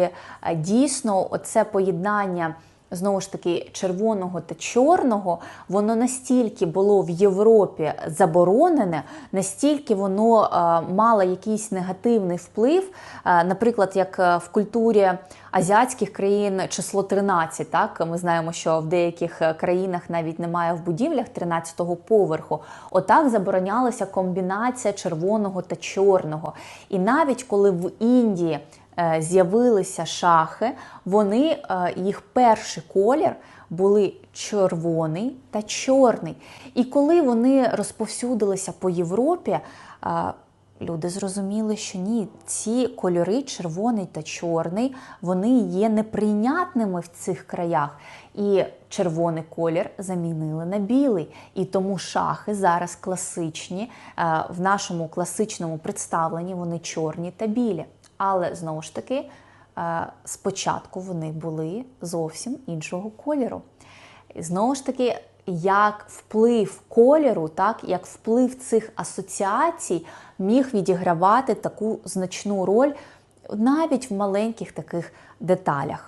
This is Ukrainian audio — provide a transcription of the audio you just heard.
е, дійсно оце поєднання. Знову ж таки, червоного та чорного, воно настільки було в Європі заборонене, настільки воно е, мало якийсь негативний вплив. Е, наприклад, як в культурі азіатських країн число 13. Так ми знаємо, що в деяких країнах навіть немає в будівлях 13-го поверху. Отак заборонялася комбінація червоного та чорного. І навіть коли в Індії з'явилися шахи, вони е, їх перший колір були червоний та чорний. І коли вони розповсюдилися по Європі, е, люди зрозуміли, що ні, ці кольори, червоний та чорний, вони є неприйнятними в цих краях. І червоний колір замінили на білий. І тому шахи зараз класичні, е, в нашому класичному представленні вони чорні та білі. Але знову ж таки, е, спочатку вони були зовсім іншого кольору. Знову ж таки, як вплив кольору, так як вплив цих асоціацій міг відігравати таку значну роль навіть в маленьких таких деталях.